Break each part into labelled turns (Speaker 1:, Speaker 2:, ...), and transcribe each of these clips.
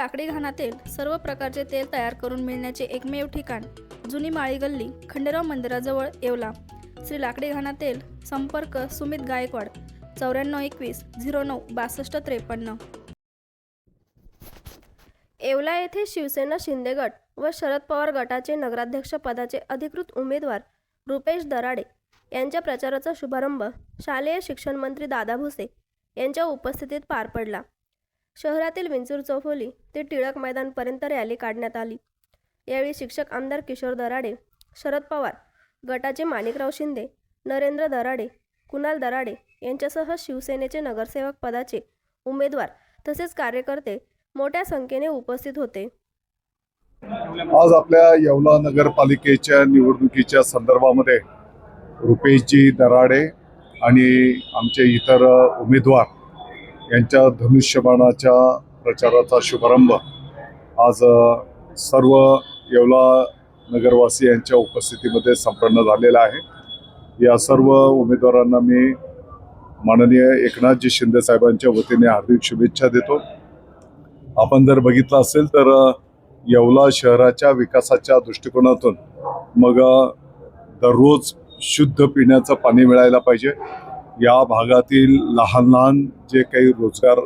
Speaker 1: लाकडी घाणातील सर्व प्रकारचे तेल तयार करून मिळण्याचे एकमेव ठिकाण जुनी माळी गल्ली खंडेराव मंदिराजवळ येवला. श्री लाकडी घाणातील संपर्क सुमित गायकवाड चौऱ्याण्णव एकवीस झिरो नऊ बासष्ट त्रेपन्न.
Speaker 2: येवला येथे शिवसेना शिंदे गट व शरद पवार गटाचे नगराध्यक्ष पदाचे अधिकृत उमेदवार रुपेश दराडे यांच्या प्रचाराचा शुभारंभ शालेय शिक्षण मंत्री दादा भुसे यांच्या उपस्थितीत पार पडला. शहरातील विंचूर चौफोली ते टिळक मैदानपर्यंत रॅली काढण्यात आली. यावेळी शिक्षक आमदार किशोर दराडे शरद पवार गटाचे माणिकराव शिंदे नरेंद्र दराडे कुणाल दराडे यांच्यासह शिवसेनेचे नगरसेवक पदाचे उमेदवार तसेच कार्यकर्ते मोठ्या संख्येने उपस्थित होते.
Speaker 3: आज आपल्या येवला नगरपालिकेच्या निवडणुकीच्या संदर्भामध्ये रुपेशजी दराडे आणि आमचे इतर उमेदवार यांच्या धनुष्यबाणाच्या प्रचाराचा शुभारंभ आज सर्व येवला नगरवासियांच्या उपस्थितीमध्ये संपन्न झालेला आहे. या सर्व उमेदवारांना मी माननीय एकनाथजी शिंदे साहेबांच्या वतीने हार्दिक शुभेच्छा देतो. आपण जर बघितलं असेल तर येवला शहराच्या विकासाच्या दृष्टिकोनातून मग दररोज शुद्ध पिण्याचं पाणी मिळायला पाहिजे. या भागातील लहान लहान जे काही रोजगार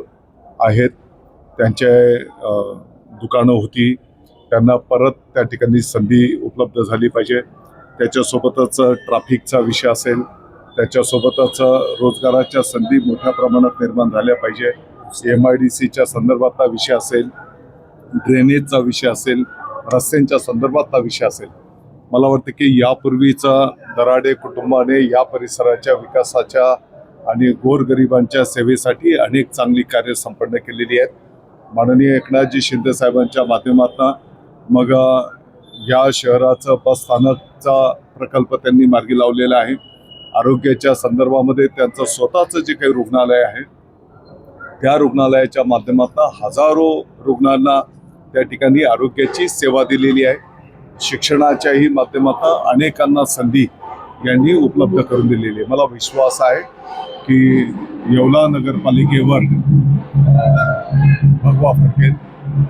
Speaker 3: आहेत त्यांचे दुकानं होती त्यांना परत त्या ठिकाणी संधी उपलब्ध झाली पाहिजे. त्याच्यासोबतच ट्रॅफिकचा विषय असेल त्याच्यासोबतच रोजगाराच्या संधी मोठ्या प्रमाणात निर्माण झाल्या पाहिजे. एम आय डी सीच्या संदर्भातला विषय असेल ड्रेनेजचा विषय असेल रस्त्यांच्या संदर्भातला विषय असेल. मला वाटतं की यापूर्वीचा दराडे कुटुंबाने या परिसराच्या विकासाच्या आणि गोरगरिबांच्या सेवेसाठी अनेक चांगली कार्य संपन्न केलेली आहेत. माननीय एकनाथजी शिंदे साहेबांच्या माध्यमातून मग या शहराचं बस स्थानकचा प्रकल्प त्यांनी मार्गी लावलेला आहे. आरोग्याच्या संदर्भामध्ये त्यांचं स्वतःचं जे काही रुग्णालय आहे त्या रुग्णालयाच्या माध्यमातून हजारो रुग्णांना त्या ठिकाणी आरोग्याची सेवा दिलेली आहे. शिक्षणाच्याही माध्यमातून अनेकांना संधी यांनी उपलब्ध करून दिलेली आहे. मला विश्वास आहे की येवला नगरपालिकेवर भगवा फडकेल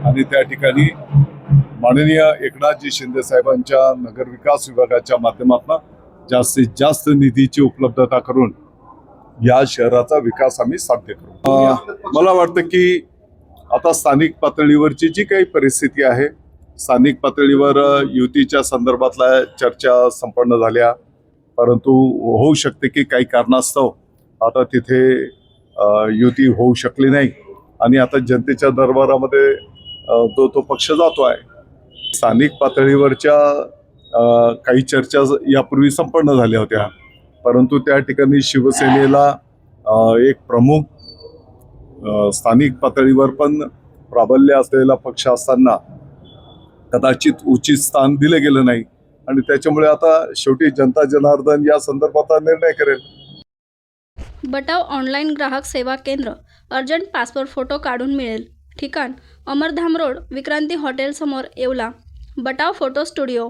Speaker 3: आणि त्या ठिकाणी माननीय एकनाथजी शिंदे साहेबांच्या नगर विकास विभागाच्या माध्यमातून जास्तीत जास्त निधीची उपलब्धता करून या शहराचा विकास आम्ही साध्य करू. मला वाटतं की आता स्थानिक पातळीवरची जी काही परिस्थिती आहे स्थानिक पातळीवर युतीच्या संदर्भातल्या चर्चा संपन्न झाल्या. परंतु होऊ शकते की काही कारणास्तव आता तिथे युती होऊ शकली नाही. आणि आता जनतेच्या दरबारामध्ये जो तो तो पक्ष जातो आहे. स्थानिक पातळीवरच्या काही चर्चा यापूर्वी संपन्न झाल्या होत्या. परंतु त्या ठिकाणी शिवसेनेला एक प्रमुख स्थानिक पातळीवर पण प्राबल्य असलेला पक्ष असताना कदाचित उचित स्थान दिलं गेलं नाही. आणि त्याच्यामुळे आता शेवटी जनता जनार्दन या संदर्भात निर्णय करेल.
Speaker 1: बटाव ऑनलाईन ग्राहक सेवा केंद्र. अर्जंट पासपोर्ट फोटो काढून मिळेल. ठिकाण अमरधाम रोड विक्रांती हॉटेलसमोर येवला. Batav photo studio.